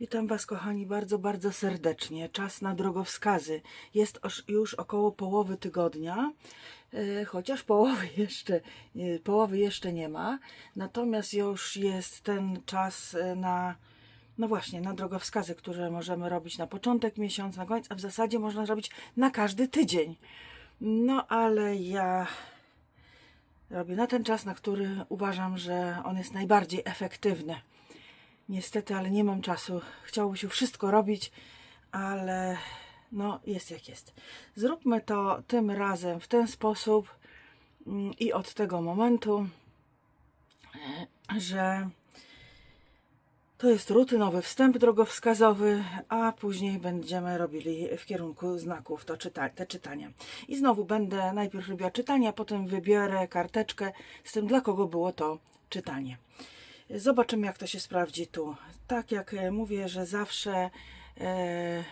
Witam Was, kochani, bardzo, bardzo serdecznie. Czas na drogowskazy. Jest już około połowy tygodnia, e, chociaż połowy jeszcze, e, połowy jeszcze nie ma. Natomiast już jest ten czas e, na, no właśnie, na drogowskazy, które możemy robić na początek miesiąca, na koniec, a w zasadzie można robić na każdy tydzień. No ale ja robię na ten czas, na który uważam, że on jest najbardziej efektywny. Niestety, ale nie mam czasu. Chciałoby się wszystko robić, ale no jest jak jest. Zróbmy to tym razem w ten sposób mm, i od tego momentu, e, że to jest rutynowy wstęp drogowskazowy, a później będziemy robili w kierunku znaków to czyta te czytania. I znowu będę najpierw robiła czytania, potem wybiorę karteczkę z tym, dla kogo było to czytanie. Zobaczymy, jak to się sprawdzi tu. Tak jak e, mówię, że zawsze e,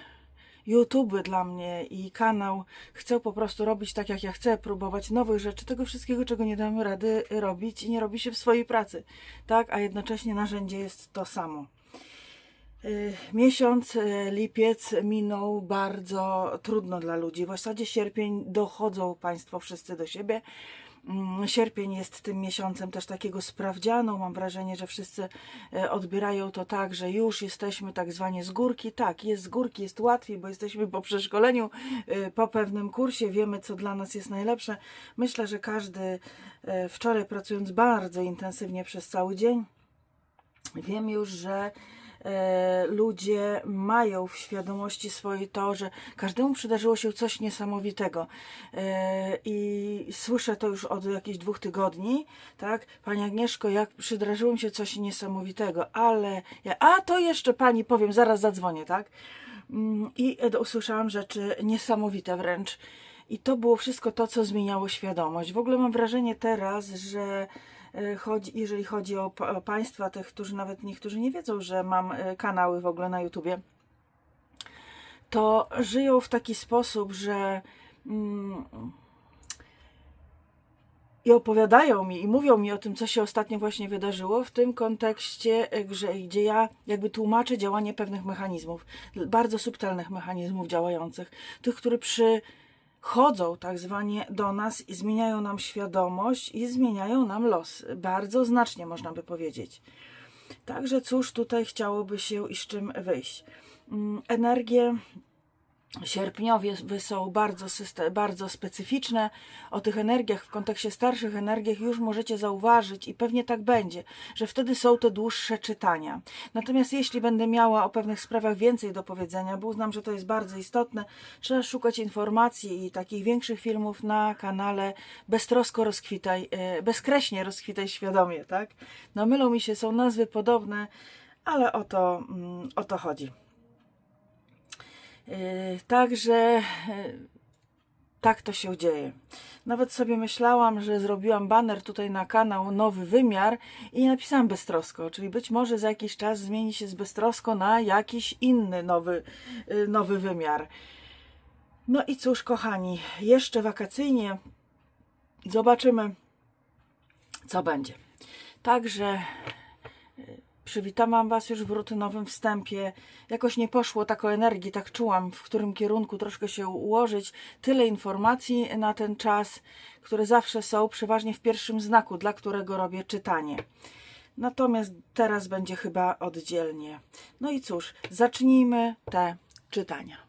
YouTube dla mnie i kanał chcę po prostu robić tak, jak ja chcę, próbować nowych rzeczy, tego wszystkiego, czego nie damy rady robić i nie robi się w swojej pracy. Tak, a jednocześnie narzędzie jest to samo. Y, Miesiąc y, lipiec minął bardzo trudno dla ludzi. W zasadzie sierpień dochodzą Państwo wszyscy do siebie. Mm, Sierpień jest tym miesiącem też takiego sprawdzianu. Mam wrażenie, że wszyscy e, odbierają to tak, że już jesteśmy tak zwanie z górki. Tak, jest z górki, jest łatwiej, bo jesteśmy po przeszkoleniu, e, po pewnym kursie, wiemy, co dla nas jest najlepsze. Myślę, że każdy e, wczoraj pracując bardzo intensywnie przez cały dzień, wiem już, że ludzie mają w świadomości swojej to, że każdemu przydarzyło się coś niesamowitego. E, I słyszę to już od jakichś dwóch tygodni, tak? Pani Agnieszko, jak przydarzyło mi się coś niesamowitego, ale ja, a to jeszcze pani powiem, zaraz zadzwonię, tak? Mm, I e, usłyszałam rzeczy niesamowite wręcz. I to było wszystko to, co zmieniało świadomość. W ogóle mam wrażenie teraz, że e, chodzi, jeżeli chodzi o, pa- o Państwa, tych, którzy nawet niektórzy nie wiedzą, że mam e, kanały w ogóle na YouTubie, to żyją w taki sposób, że mm, i opowiadają mi i mówią mi o tym, co się ostatnio właśnie wydarzyło, w tym kontekście, e, gdzie ja jakby tłumaczę działanie pewnych mechanizmów, bardzo subtelnych mechanizmów działających, tych, które przychodzą tak zwanie do nas i zmieniają nam świadomość i zmieniają nam los. Bardzo znacznie można by powiedzieć. Także cóż tutaj chciałoby się i z czym wyjść. Mm, Energie sierpniowie są bardzo, bardzo specyficzne. O tych energiach w kontekście starszych energiach już możecie zauważyć i pewnie tak będzie, że wtedy są to dłuższe czytania. Natomiast jeśli będę miała o pewnych sprawach więcej do powiedzenia, bo uznam, że to jest bardzo istotne, trzeba szukać informacji i takich większych filmów na kanale Beztrosko rozkwitaj, e, bezkreśnie rozkwitaj świadomie, tak? No mylą mi się, są nazwy podobne, ale o to, mm, o to chodzi. Yy, Także yy, tak to się dzieje. Nawet sobie myślałam, że zrobiłam banner tutaj na kanał Nowy Wymiar i napisałam beztrosko, czyli być może za jakiś czas zmieni się z beztrosko na jakiś inny nowy, yy, nowy wymiar. No i cóż, kochani, jeszcze wakacyjnie zobaczymy, co będzie. Także Przywitałam Was już w rutynowym wstępie. Jakoś nie poszło tak o energii, tak czułam, w którym kierunku troszkę się ułożyć. Tyle informacji na ten czas, które zawsze są przeważnie w pierwszym znaku, dla którego robię czytanie. Natomiast teraz będzie chyba oddzielnie. No i cóż, zacznijmy te czytania.